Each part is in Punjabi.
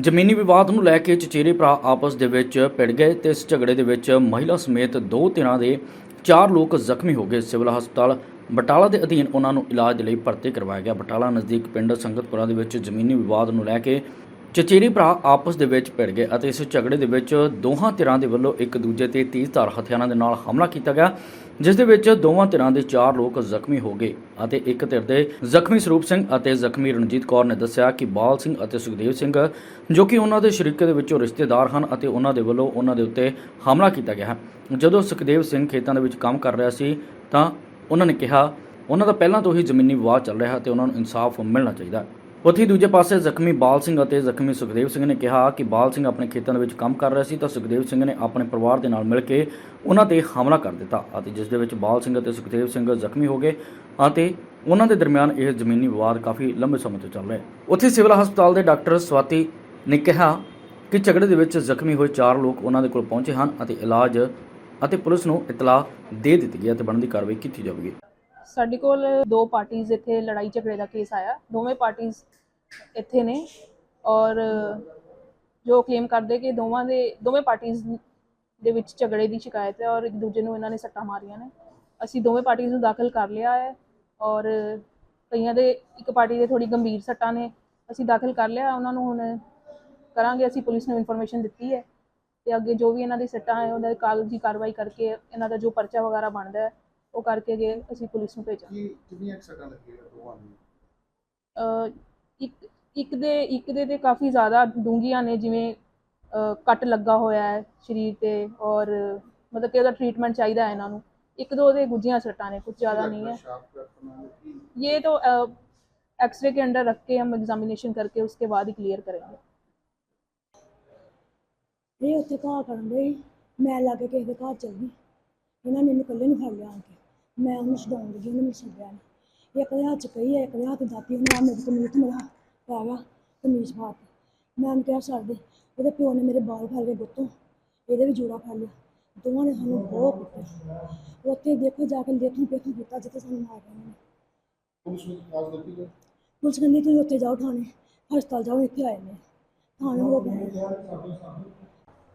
ਜ਼ਮੀਨੀ ਵਿਵਾਦ ਨੂੰ ਲੈ ਕੇ ਚਚੇਰੇ ਭਰਾ ਆਪਸ ਦੇ ਵਿੱਚ ਭਿੜ ਗਏ ਤੇ ਇਸ ਝਗੜੇ ਦੇ ਵਿੱਚ ਮਹਿਲਾ ਸਮੇਤ ਦੋ ਧਿਰਾਂ ਦੇ ਚਾਰ ਲੋਕ ਜ਼ਖਮੀ ਹੋ ਗਏ। ਸਿਵਲ ਹਸਪਤਾਲ ਬਟਾਲਾ ਦੇ ਅਧੀਨ ਉਹਨਾਂ ਨੂੰ ਇਲਾਜ ਦੇ ਲਈ ਭਰਤੀ ਕਰਵਾਇਆ ਗਿਆ। ਬਟਾਲਾ ਨਜ਼ਦੀਕ ਪਿੰਡ ਸੰਗਤਪੁਰਾ ਦੇ ਵਿੱਚ ਜ਼ਮੀਨੀ ਵਿਵਾਦ ਨੂੰ ਲੈ ਕੇ ਚਚੇਰੀ ਭਰਾ ਆਪਸ ਦੇ ਵਿੱਚ ਭਿੜ ਗਏ ਅਤੇ ਇਸ ਝਗੜੇ ਦੇ ਵਿੱਚ ਦੋਹਾਂ ਧਿਰਾਂ ਦੇ ਵੱਲੋਂ ਇੱਕ ਦੂਜੇ ਤੇ ਤੇਜ਼ਧਾਰ ਹਥਿਆਰਾਂ ਦੇ ਨਾਲ ਹਮਲਾ ਕੀਤਾ ਗਿਆ, ਜਿਸ ਦੇ ਵਿੱਚ ਦੋਵਾਂ ਧਿਰਾਂ ਦੇ ਚਾਰ ਲੋਕ ਜ਼ਖਮੀ ਹੋ ਗਏ ਅਤੇ ਇੱਕ ਧਿਰ ਦੇ ਜ਼ਖਮੀ ਸਰੂਪ ਸਿੰਘ ਅਤੇ ਜ਼ਖਮੀ ਰਣਜੀਤ ਕੌਰ ਨੇ ਦੱਸਿਆ ਕਿ ਬਾਲ ਸਿੰਘ ਅਤੇ ਸੁਖਦੇਵ ਸਿੰਘ, ਜੋ ਕਿ ਉਹਨਾਂ ਦੇ ਸ਼ਰੀਕੇ ਦੇ ਵਿੱਚੋਂ ਰਿਸ਼ਤੇਦਾਰ ਹਨ ਅਤੇ ਉਹਨਾਂ ਦੇ ਵੱਲੋਂ ਉਹਨਾਂ ਦੇ ਉੱਤੇ ਹਮਲਾ ਕੀਤਾ ਗਿਆ ਹੈ। ਜਦੋਂ ਸੁਖਦੇਵ ਸਿੰਘ ਖੇਤਾਂ ਦੇ ਵਿੱਚ ਕੰਮ ਕਰ ਰਿਹਾ ਸੀ, ਤਾਂ ਉਹਨਾਂ ਨੇ ਕਿਹਾ, ਉਹਨਾਂ ਦਾ ਪਹਿਲਾਂ ਤੋਂ ਹੀ ਜ਼ਮੀਨੀ ਵਿਵਾਦ ਚੱਲ ਰਿਹਾ ਹੈ ਤੇ ਉਹਨਾਂ ਨੂੰ ਇਨਸਾਫ ਮਿਲਣਾ ਚਾਹੀਦਾ ਹੈ। ਉੱਥੇ ਦੂਜੇ ਪਾਸੇ ਜ਼ਖਮੀ ਬਾਲ ਸਿੰਘ ਅਤੇ ਜ਼ਖਮੀ ਸੁਖਦੇਵ ਸਿੰਘ ਨੇ ਕਿਹਾ ਕਿ ਬਾਲ ਸਿੰਘ ਆਪਣੇ ਖੇਤਾਂ ਦੇ ਵਿੱਚ ਕੰਮ ਕਰ ਰਿਹਾ ਸੀ ਤਾਂ ਸੁਖਦੇਵ ਸਿੰਘ ਨੇ ਆਪਣੇ ਪਰਿਵਾਰ ਦੇ ਨਾਲ ਮਿਲ ਕੇ ਉਹਨਾਂ ਤੇ ਹਮਲਾ ਕਰ ਦਿੱਤਾ ਅਤੇ ਜਿਸ ਦੇ ਵਿੱਚ ਬਾਲ ਸਿੰਘ ਅਤੇ ਸੁਖਦੇਵ ਸਿੰਘ ਜ਼ਖਮੀ ਹੋ ਗਏ ਅਤੇ ਉਹਨਾਂ ਦੇ ਦਰਮਿਆਨ ਇਹ ਜ਼ਮੀਨੀ ਵਿਵਾਦ ਕਾਫੀ ਲੰਬੇ ਸਮੇਂ ਤੋਂ ਚੱਲ ਰਿਹਾ ਹੈ। ਉੱਥੇ ਸਿਵਲ ਹਸਪਤਾਲ ਦੇ ਡਾਕਟਰ ਸਵਾਤੀ ਨੇ ਕਿਹਾ ਕਿ ਝਗੜੇ ਦੇ ਵਿੱਚ ਜ਼ਖਮੀ ਹੋਏ ਚਾਰ ਲੋਕ ਉਹਨਾਂ ਦੇ ਕੋਲ ਪਹੁੰਚੇ ਹਨ ਅਤੇ ਇਲਾਜ ਅਤੇ ਪੁਲਿਸ ਨੂੰ ਇਤਲਾਹ ਦੇ ਦਿੱਤੀ ਗਈ ਅਤੇ ਤੇ ਬਣਦੀ ਕਾਰਵਾਈ ਕੀਤੀ ਜਾਵੇਗੀ। ਸਾਡੇ ਕੋਲ ਦੋ ਪਾਰਟੀਆਂ ਇੱਥੇ ਲੜਾਈ ਝਗੜੇ ਦਾ ਕੇਸ ਆਇਆ। ਦੋਵੇਂ ਪਾਰਟੀਆਂ ਇੱਥੇ ਨੇ ਔਰ ਜੋ ਕਲੇਮ ਕਰਦੇ ਕਿ ਦੋਵਾਂ ਦੇ ਦੋਵੇਂ ਪਾਰਟੀਆਂ ਦੇ ਵਿੱਚ ਝਗੜੇ ਦੀ ਸ਼ਿਕਾਇਤ ਹੈ ਔਰ ਇੱਕ ਦੂਜੇ ਨੂੰ ਇਹਨਾਂ ਨੇ ਸੱਟਾਂ ਮਾਰੀਆਂ ਨੇ। ਅਸੀਂ ਦੋਵੇਂ ਪਾਰਟੀਆਂ ਨੂੰ ਦਾਖਲ ਕਰ ਲਿਆ ਹੈ ਔਰ ਕਈਆਂ ਦੇ ਇੱਕ ਪਾਰਟੀ ਦੇ ਥੋੜੀ ਗੰਭੀਰ ਸੱਟਾਂ ਨੇ ਅਸੀਂ ਦਾਖਲ ਕਰ ਲਿਆ ਉਹਨਾਂ ਨੂੰ ਹੁਣ ਕਰਾਂਗੇ ਅਸੀਂ ਪੁਲਿਸ ਨੂੰ ਇਨਫੋਰਮੇਸ਼ਨ ਦਿੱਤੀ ਹੈ ਤੇ ਅੱਗੇ ਜੋ ਵੀ ਇਹਨਾਂ ਦੀ ਸੱਟਾਂ ਹੈ ਉਹਨਾਂ ਦੀ ਕਾਗਜ਼ੀ ਕਾਰਵਾਈ ਕਰਕੇ ਇਹਨਾਂ ਦਾ ਜੋ ਪਰਚਾ ਵਗੈਰਾ ਬਣਦਾ ਹੈ ਉਹ ਕਰਕੇ ਗਏ ਅਸੀਂ ਪੁਲਿਸ ਨੂੰ ਭੇਜਾਂਗੇ। ਕਿੰਨੀਆਂ ਸੱਟਾਂ ਲੱਗੀਆਂ ਦੋਵਾਂ ਨੂੰ? ਇੱਕ ਇੱਕ ਦੇ ਇੱਕ ਦੇ ਤੇ ਕਾਫੀ ਜ਼ਿਆਦਾ ਡੂੰਘੀਆਂ ਨੇ ਜਿਵੇਂ ਅਹ ਕੱਟ ਲੱਗਾ ਹੋਇਆ ਹੈ ਸਰੀਰ ਤੇ ਔਰ ਮਤਲਬ ਕਿ ਉਹਦਾ ਟ੍ਰੀਟਮੈਂਟ ਚਾਹੀਦਾ ਹੈ ਇਹਨਾਂ ਨੂੰ ਇੱਕ ਦੋ ਦੇ ਗੁੱਜੀਆਂ ਸੱਟਾਂ ਨੇ ਕੁਝ ਜ਼ਿਆਦਾ नहीं है शार्प वेपन है कि ये तो एक्सरे के अंडर रख के हम एग्जामिनेशन करके उसके बाद ही क्लियर करेंगे ਇਹ ਉੱਥੇ ਘਾਹ ਕਰਨ ਦੇ ਮੈਂ ਲਾਗੇ ਕਿਸੇ ਦੇ ਘਰ ਚਲ ਗਈ ਇਹਨਾਂ ਨੇ ਮੈਨੂੰ ਇਕੱਲੇ ਨੂੰ ਫੜ ਲਿਆ ਆ ਕੇ ਮੈਂ ਉਹਨੂੰ ਛਡਾਉਣ ਲੱਗੀ ਉਹਨੇ ਮੈਨੂੰ ਛੱਡਿਆ ਨਹੀਂ ਇੱਕ ਦੇ ਹੱਥ 'ਚ ਕਹੀ ਹੈ ਇੱਕ ਦੇ ਹੱਥ 'ਚ ਦਾਤੀ ਉਹਨੇ ਆ ਮੇਰੇ ਕਮੀਜ਼ ਮੇਰਾ ਪੈ ਗਿਆ ਕਮੀਜ਼ ਪਾ ਕੇ ਮੈਂ ਕਿਹਾ ਛੱਡ ਦੇ ਉਹਦੇ ਪਿਓ ਨੇ ਮੇਰੇ ਬਾਲ ਫੜ ਲਏ ਇਹਦੇ ਵੀ ਜੋੜਾ ਫੜ ਲਿਆ। ਦੋਵਾਂ ਨੇ ਸਾਨੂੰ ਬਹੁਤ ਕੁੱਟਿਆ। ਉੱਥੇ ਦੇਖੋ ਜਾ ਕੇ ਦੇਖੂ ਪੇਥੂ ਕੀਤਾ ਜਿੱਥੇ ਸਾਨੂੰ ਮਾਰ ਰਹੇ ਨੇ। ਪੁਲਿਸ ਨੂੰ ਆਵਾਜ਼ ਤੁਸੀਂ ਉੱਥੇ ਜਾਓ ਥਾਣੇ ਹਸਪਤਾਲ ਜਾਓ ਇੱਥੇ ਆਏ ਨੇ। ਥਾਣੇ ਹੋ ਗਏ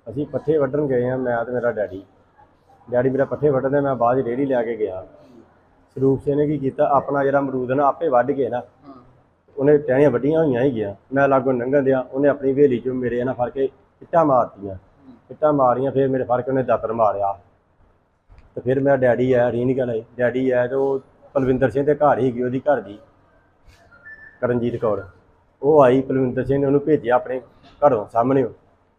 ਅਸੀਂ ਪੱਠੇ ਵੱਢਣ ਗਏ ਆ ਮੈਂ ਤੇ ਮੇਰਾ ਡੈਡੀ। ਡੈਡੀ ਮੇਰਾ ਪੱਠੇ ਵੱਢਦੇ ਮੈਂ ਬਾਅਦ ਰੇੜੀ ਲੈ ਕੇ ਗਿਆ। ਸਰੂਪ ਸਿੰਘ ਨੇ ਕੀ ਕੀਤਾ ਆਪਣਾ ਜਿਹੜਾ ਅਮਰੂਦ ਨਾ ਆਪੇ ਵੱਢ ਕੇ ਨਾ ਉਹਨੇ ਟਹਿਣੀਆਂ ਵੱਡੀਆਂ ਹੋਈਆਂ ਹੈਗੀਆਂ ਮੈਂ ਲਾਗੋਂ ਲੰਘਣ ਦਿਆ, ਉਹਨੇ ਆਪਣੀ ਹਵੇਲੀ 'ਚੋਂ ਮੇਰੇ ਨਾਲ ਫੜ ਕੇ ਇੱਟਾਂ ਮਾਰਤੀਆਂ। ਇੱਟਾਂ ਮਾਰੀਆਂ, ਫਿਰ ਮੇਰੇ ਫੜ ਕੇ ਉਹਨੇ ਦਾਤਰ ਮਾਰਿਆ। ਤੇ ਫਿਰ ਮੇਰਾ ਡੈਡੀ ਆਇਆ ਰੀਨ ਗਲੇ ਡੈਡੀ ਆਇਆ ਤੇ ਉਹ ਪਲਵਿੰਦਰ ਸਿੰਘ ਦੇ ਘਰ ਹੀ ਗਈ ਉਹਦੀ ਘਰ ਦੀ। ਕਰਨਜੀਤ ਕੌਰ। ਉਹ ਆਈ, ਪਲਵਿੰਦਰ ਸਿੰਘ ਨੇ ਉਹਨੂੰ ਭੇਜਿਆ ਆਪਣੇ ਘਰੋਂ ਸਾਹਮਣੇ।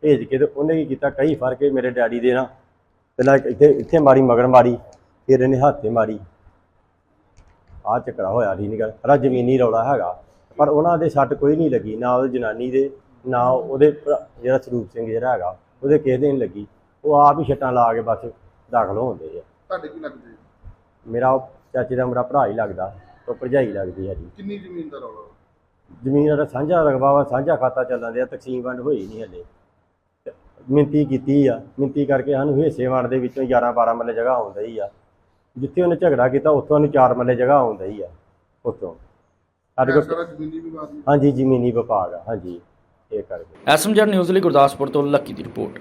ਭੇਜ ਕੇ ਤੇ ਉਹਨੇ ਕੀ ਕੀਤਾ, ਕਈ ਫੜ ਕੇ ਮੇਰੇ ਡੈਡੀ ਦੇ ਨਾ ਪਹਿਲਾਂ ਇੱਥੇ ਇੱਥੇ ਮਾਰੀ, ਮਗਰ ਮਾਰੀ, ਫਿਰ ਇਹਨੇ ਹੱਥੇ ਮਾਰੀ। ਆ ਚੱਕਰਾ ਹੋਇਆ ਨਹੀਂ ਰਾ ਜ਼ਮੀਨੀ ਰੌਲਾ ਹੈਗਾ। ਪਰ ਉਹਨਾਂ ਦੇ ਸੱਟ ਕੋਈ ਨਹੀਂ ਲੱਗੀ ਨਾ ਉਹਦੀ ਜਨਾਨੀ ਦੇ ਨਾ ਉਹਦੇ ਭਰਾ- ਜਿਹੜਾ ਸਰੂਪ ਸਿੰਘ ਜਿਹੜਾ ਹੈਗਾ ਉਹਦੇ ਕਿਸੇ ਦੇ ਨਹੀਂ ਲੱਗੀ। ਉਹ ਆਪ ਹੀ ਛੱਟਾਂ ਲਾ ਕੇ ਬਸ ਦਾਖਲ ਹੁੰਦੇ ਆ। ਤੁਹਾਡੇ ਕੀ ਲੱਗਦੇ? ਮੇਰਾ ਉਹ ਚਾਚੇ ਦਾ ਮੇਰਾ ਭਰਾ ਹੀ ਲੱਗਦਾ ਉਹ ਭਰਜਾਈ ਲੱਗਦੀ ਹੈ ਜੀ। ਕਿੰਨੀ ਜ਼ਮੀਨ ਦਾ ਰੌਲਾ? ਜ਼ਮੀਨ ਦਾ ਸਾਂਝਾ ਰਕਬਾ ਵਾ ਸਾਂਝਾ ਖਾਤਾ ਚੱਲਣ ਦਿਆ ਤਕਸੀਮ ਵੰਡ ਹੋਈ ਨਹੀਂ ਹਲੇ। ਮਿੰਤੀ ਕੀਤੀ ਆ ਮਿੰਤੀ ਕਰਕੇ ਸਾਨੂੰ ਹਿੱਸੇ ਵੰਡ ਦੇ ਵਿੱਚੋਂ 11 12 ਮੱਲੇ ਜਗ੍ਹਾ ਆਉਂਦਾ ਹੀ ਆ। ਜਿੱਥੇ ਉਹਨੇ ਝਗੜਾ ਕੀਤਾ ਉੱਥੋਂ ਉਹਨੂੰ 4 ਮੱਲੇ ਜਗ੍ਹਾ ਆਉਂਦਾ ਹੀ ਆ ਉੱਥੋਂ। ਸਾਡੇ ਕੋਲ ਜ਼ਮੀਨੀ ਵਿਵਾਦ ਹਾਂਜੀ ਜ਼ਮੀਨੀ ਵਿਭਾਗ ਆ ਹਾਂਜੀ ਇਹ ਕਰਕੇ। ਐਸਐਮਜੈਡ ਨਿਊਜ਼ ਲਈ ਗੁਰਦਾਸਪੁਰ ਤੋਂ ਲੱਕੀ ਦੀ ਰਿਪੋਰਟ।